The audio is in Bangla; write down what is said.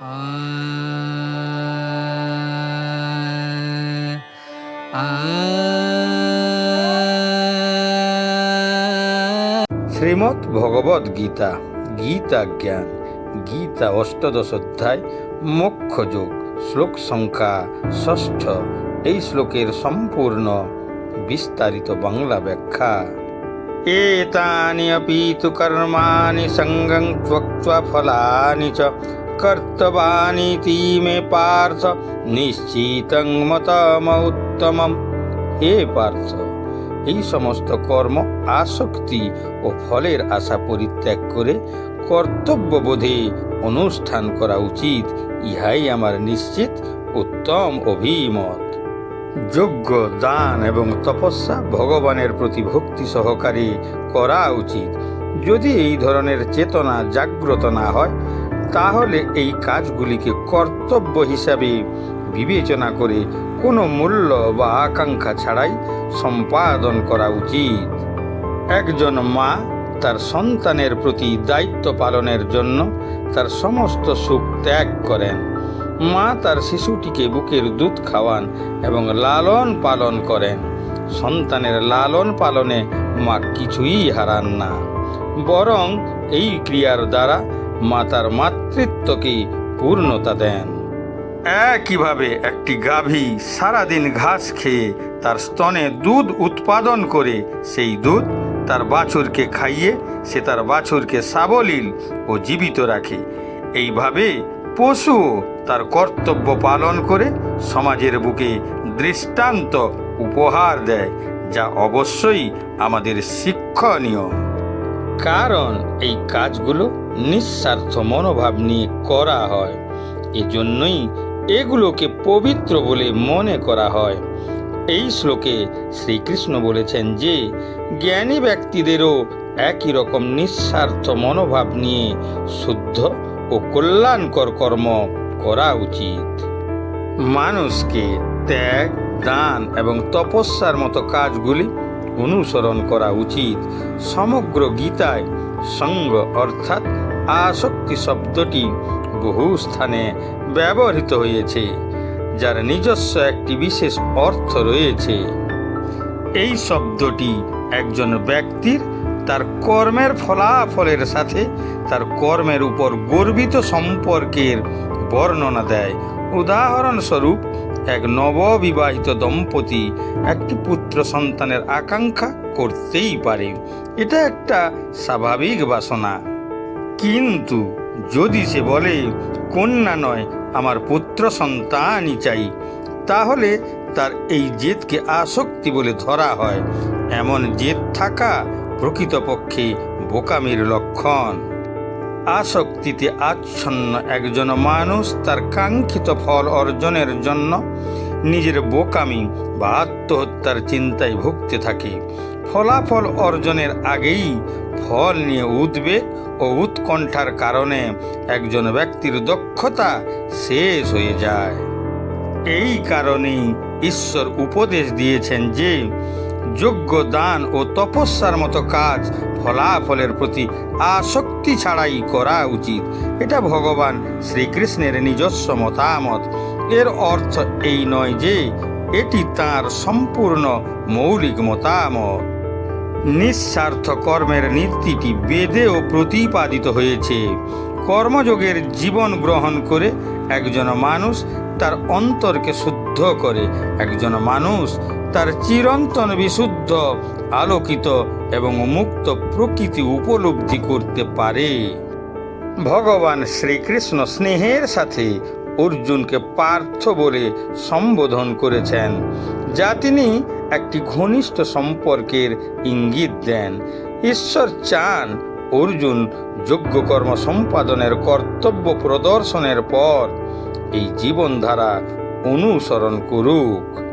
শ্রীমৎ ভগবদ গীতা গীতা জ্ঞান, গীতা অষ্টাদশ অধ্যায়, মোক্ষ যোগ, শ্লোক সংখ্যা ষষ্ঠ। এই শ্লোকের সম্পূর্ণ বিস্তারিত বাংলা ব্যাখ্যা। এতানি অপি তু কর্মাণি সঙ্গং ত্বক্ত্বা ফলানি চ। কর্তবানীতি মে পার্থ নিশ্চিতং মতমৌত্তমম হে পার্থ এই সমস্ত কর্ম আসক্তি ও ফলের আশা পরিত্যাগ করে কর্তব্যবোধে অনুষ্ঠান করা উচিত, ইহাই আমার নিশ্চিত উত্তম অভিমত। যোগ্য দান এবং তপস্যা ভগবানের প্রতি ভক্তি সহকারে করা উচিত। যদি এই ধরনের চেতনা জাগ্রত না হয় তাহলে এই কাজগুলিকে কর্তব্য হিসাবে বিবেচনা করে কোনো মূল্য বা আকাঙ্ক্ষা ছাড়াই সম্পাদন করা উচিত। একজন মা তার সন্তানের প্রতি দায়িত্ব পালনের জন্য তার সমস্ত সুখ ত্যাগ করেন। মা তার শিশুটিকে বুকের দুধ খাওয়ান এবং লালন পালন করেন। সন্তানের লালন পালনে মা কিছুই হারান না। বরং এই ক্রিয়ার দ্বারা মা তার মাতৃত্বকে পূর্ণতা দেন। একইভাবে একটি গাভী সারাদিন ঘাস খেয়ে তার স্তনে দুধ উৎপাদন করে সেই দুধ তার বাছুরকে খাইয়ে সে তার বাছুরকে সাবলীল ও জীবিত রাখে। এইভাবে পশুও তার কর্তব্য পালন করে সমাজের বুকে দৃষ্টান্ত উপহার দেয় যা অবশ্যই আমাদের শিক্ষণীয়। কারণ এই কাজগুলো নিঃস্বার্থ মনোভাব নিয়ে করা হয়। এজন্যই এগুলোকে পবিত্র বলে মনে করা হয়। এই শ্লোকে শ্রীকৃষ্ণ বলেছেন যে, জ্ঞানী ব্যক্তিদেরও একই রকম নিঃস্বার্থ মনোভাব নিয়ে শুদ্ধ ও কল্যাণকর কর্ম করা উচিত। মানুষকে ত্যাগ, দান এবং তপস্যার মতো কাজগুলি অনুসরণ করা উচিত। সমগ্র গীতায় সঙ্গ অর্থাৎ আসক্তি শব্দটি বহু স্থানে ব্যবহৃত হয়েছে, যার নিজস্ব একটি বিশেষ অর্থ রয়েছে। এই শব্দটি একজন ব্যক্তির তার কর্মের ফলাফলের সাথে তার কর্মের উপর গর্বিত সম্পর্কের বর্ণনা দেয়। উদাহরণস্বরূপ, এক নববিবাহিত দম্পতি একটি পুত্র সন্তানের আকাঙ্ক্ষা করতেই পারে। এটা একটা স্বাভাবিক বাসনা। কিন্তু যদি সে বলে, কন্যা নয়, আমার পুত্র সন্তানই চাই, তাহলে তার এই জেদকে আসক্তি বলে ধরা হয়। এমন জেদ থাকা প্রকৃতপক্ষে বোকামির লক্ষণ। আসক্তিতে আচ্ছন্ন একজন মানুষ তার কাঙ্ক্ষিত ফল অর্জনের জন্য নিজের বোকামি বা আত্মহত্যার চিন্তায় ভুগতে থাকে। ফলাফল অর্জনের আগেই ফল নিয়ে উদ্বেগ ও উৎকণ্ঠার কারণে একজন ব্যক্তির দক্ষতা শেষ হয়ে যায়। এই কারণেই ঈশ্বর উপদেশ দিয়েছেন যে, যোগ্য দান ও তপস্যার মতো কাজ ফলাফলের প্রতি আসক্তি ছাড়াই করা উচিত। এটা ভগবান শ্রীকৃষ্ণের নিজস্ব মতামত। এর অর্থ এই নয় যে এটি তার সম্পূর্ণ মৌলিক মতামত। নিঃস্বার্থ কর্মের নীতিটি বেদেও প্রতিপাদিত হয়েছে। কর্মযোগের জীবন গ্রহণ করে একজন মানুষ তার অন্তরকে শুদ্ধ করে, একজন মানুষ তার চিরন্তন বিশুদ্ধ, আলোকিত এবং মুক্ত প্রকৃতি উপলব্ধি করতে পারে। ভগবান শ্রীকৃষ্ণ স্নেহের সাথে অর্জুনকে পার্থ বলে সম্বোধন করেছেন, যা তিনি একটি ঘনিষ্ঠ সম্পর্কের ইঙ্গিত দেন। ঈশ্বর চান অর্জুন যোগ্য কর্ম সম্পাদনের কর্তব্য প্রদর্শনের পর এই জীবনধারা অনুসরণ করুক।